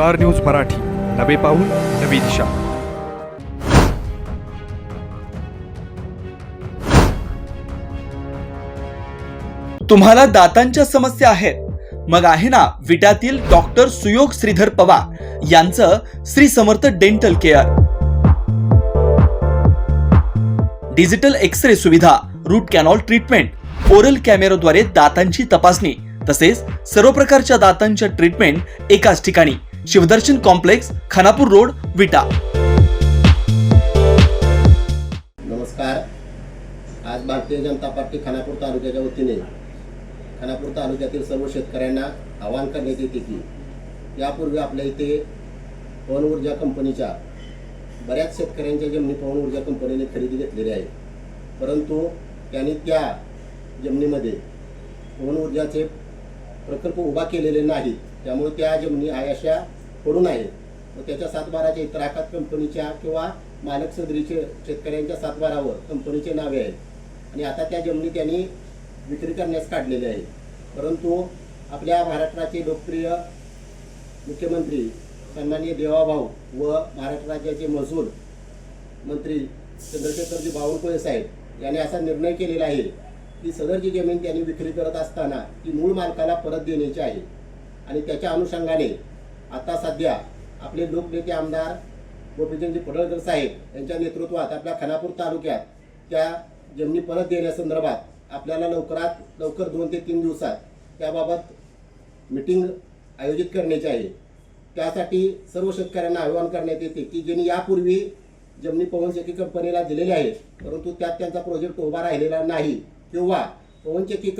Star news Marathi. नवे पाऊल नवी दिशा. तुम्हाला दातांच्या समस्या आहेत. मग आहे ना विटातील डॉक्टर सुयोग श्रीधर पवार यांचं Shri Samarth dental care. Digital X ray सुविधा रूट कॅनॉल ट्रीटमेंट ओरल कॅमेराद्वारे दातांची तपासणी तसेच सर्व प्रकारच्या दातांच्या ट्रीटमेंट एकाच ठिकाणी. Shivdarshan complex Khanapur road Vita. नमस्कार. आज भारतीय जनता पार्टी खानापूर तालुक्याच्या वतीने खानापूर तालुक्यातील सर्व शेतकऱ्यांना आवाहन करण्यात येते की यापूर्वी आपल्या इथे पवन ऊर्जा कंपनीच्या बऱ्याच शेतकऱ्यांच्या जमिनी पवन ऊर्जा कंपनीने खरेदी घेतलेली आहे परंतु त्यांनी त्या जमिनीमध्ये पवन ऊर्जाचे प्रकल्प उभा केलेले नाहीत. त्यामुळे त्या जमिनी आयाशा पडून आहेत. व त्याच्या सातबाराच्या इतर आकात कंपनीच्या किंवा मालक सदरीचे शेतकऱ्यांच्या सातबारावर कंपनीचे नावे आहेत. आणि आता त्या जमिनी त्यांनी विक्री करण्यास काढलेल्या आहेत. परंतु आपल्या महाराष्ट्राचे लोकप्रिय मुख्यमंत्री सन्माननीय देवाभाऊ व महाराष्ट्र राज्याचे महसूल मंत्री चंद्रशेखरजी बावनकुळे साहेब यांनी असा निर्णय केलेला आहे की सदरची जमीन त्यांनी विक्री करत असताना ती मूळ मालकाला परत देण्याची आहे. आणि त्याच्या अनुषंगाने आता सध्या आपले लोकनेते आमदार गोपीचंदजी पडळकर साहेब यांच्या नेतृत्वात आपल्या खानापूर तालुक्यात त्या जमिनी परत देण्यासंदर्भात आपल्याला लवकरात लवकर दोन ते तीन दिवसात त्याबाबत मिटिंग आयोजित करण्याची आहे. त्यासाठी सर्व शेतकऱ्यांना आवाहन करण्यात येते की ज्यांनी यापूर्वी जमिनी पवनचक्की कंपनीला दिलेल्या आहेत परंतु त्यात त्यांचा प्रोजेक्ट उभा राहिलेला नाही किंवा पवनचक्की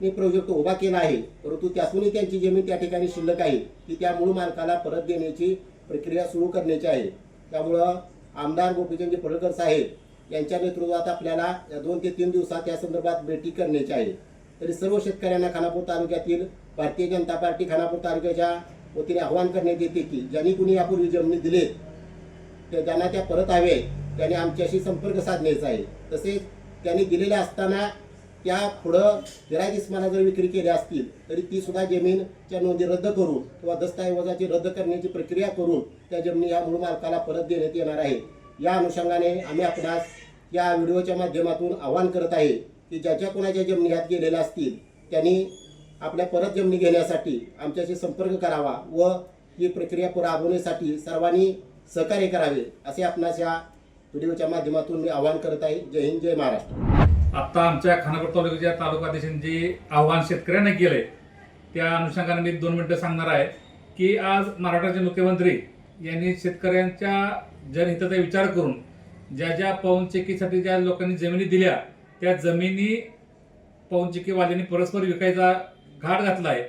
कंपनीने प्रोजेक्ट उभा केला आहे. परंतु त्यातूनही त्यांची जमीन त्या ठिकाणी शिल्लक आहे ती त्या मूळ मालकाला परत देण्याची प्रक्रिया सुरू करण्याची आहे. त्यामुळं आमदार गोपीचंद पडळकर साहेब यांच्या नेतृत्वात आपल्याला या दोन ते तीन दिवसात या संदर्भात भेटी करण्याची आहे. तरी सर्व शेतकऱ्यांना खानापूर तालुक्यातील भारतीय जनता पार्टी खानापूर तालुक्याच्या वतीने आवाहन करण्यात येते की ज्यांनी कुणी यापूर्वी जमिनी दिलेत तर ज्यांना त्या परत हवे त्यांनी आमच्याशी संपर्क साधण्याचा आहे. तसेच त्यांनी दिलेल्या असताना त्या पुढं गिरायकिस्माना जर विक्री केल्या असतील तरी ती सुद्धा जमीनच्या नोंदी रद्द करून किंवा दस्तऐवजाची रद्द करण्याची प्रक्रिया करून त्या जमिनी या मूळ मालकाला परत देण्यात येणार आहे. या अनुषंगाने आम्ही आपणास या व्हिडिओच्या माध्यमातून आवाहन करत आहे की ज्याच्या कोणाच्या जमिनी ह्यात गेलेल्या असतील त्यांनी आपल्या परत जमिनी घेण्यासाठी आमच्याशी संपर्क करावा व ही प्रक्रिया राबवण्यासाठी सर्वांनी सहकार्य करावे असे आपणास या व्हिडिओच्या माध्यमातून मी आवाहन करत आहे. जय हिंद जय महाराष्ट्र. आत्ता आमच्या खानापूर तालुक्याच्या तालुकाध्यक्षांनी जे आव्हान शेतकऱ्यांना केलंय. त्या अनुषंगाने मी दोन मिनटं सांगणार आहे की आज महाराष्ट्राचे मुख्यमंत्री यांनी शेतकऱ्यांच्या जनहिताचा विचार करून ज्या ज्या पवनचेकीसाठी ज्या लोकांनी जमिनी दिल्या त्या जमिनी पवनचेकीवाल्यांनी परस्पर विकायचा घाट घातला आहे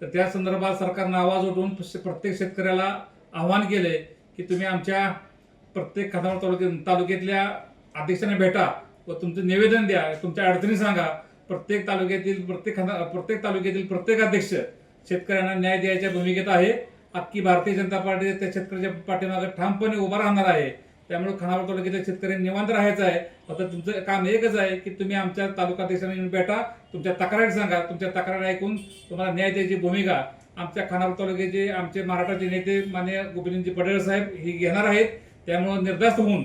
तर त्या संदर्भात सरकारनं आवाज उठवून प्रत्येक शेतकऱ्याला आव्हान केलंय की तुम्ही आमच्या प्रत्येक खानापूर तालुक्यात तालुक्यातल्या अध्यक्षांना भेटा. व तुमचं निवेदन द्या तुमच्या अडचणी सांगा. प्रत्येक तालुक्यातील प्रत्येक खाना प्रत्येक तालुक्यातील प्रत्येक अध्यक्ष शेतकऱ्यांना न्याय द्यायच्या भूमिकेत आहे. अख्खी भारतीय जनता पार्टी त्या शेतकऱ्याच्या पाठीमागे ठामपणे उभा राहणार आहे. त्यामुळे खानापूर तालुक्यातील शेतकऱ्यांनी निवांत राहायचं आहे. आता तुमचं काम एकच आहे की तुम्ही आमच्या तालुकाध्यक्षांना येऊन भेटा तुमच्या तक्रारी सांगा तुमच्या तक्रारी ऐकून तुम्हाला न्याय द्यायची भूमिका आमच्या खानापूर तालुक्याचे आमचे महाराष्ट्राचे नेते मान्य गोपीचंदजी पटेल साहेब ही घेणार आहेत. त्यामुळे निर्धास्त होऊन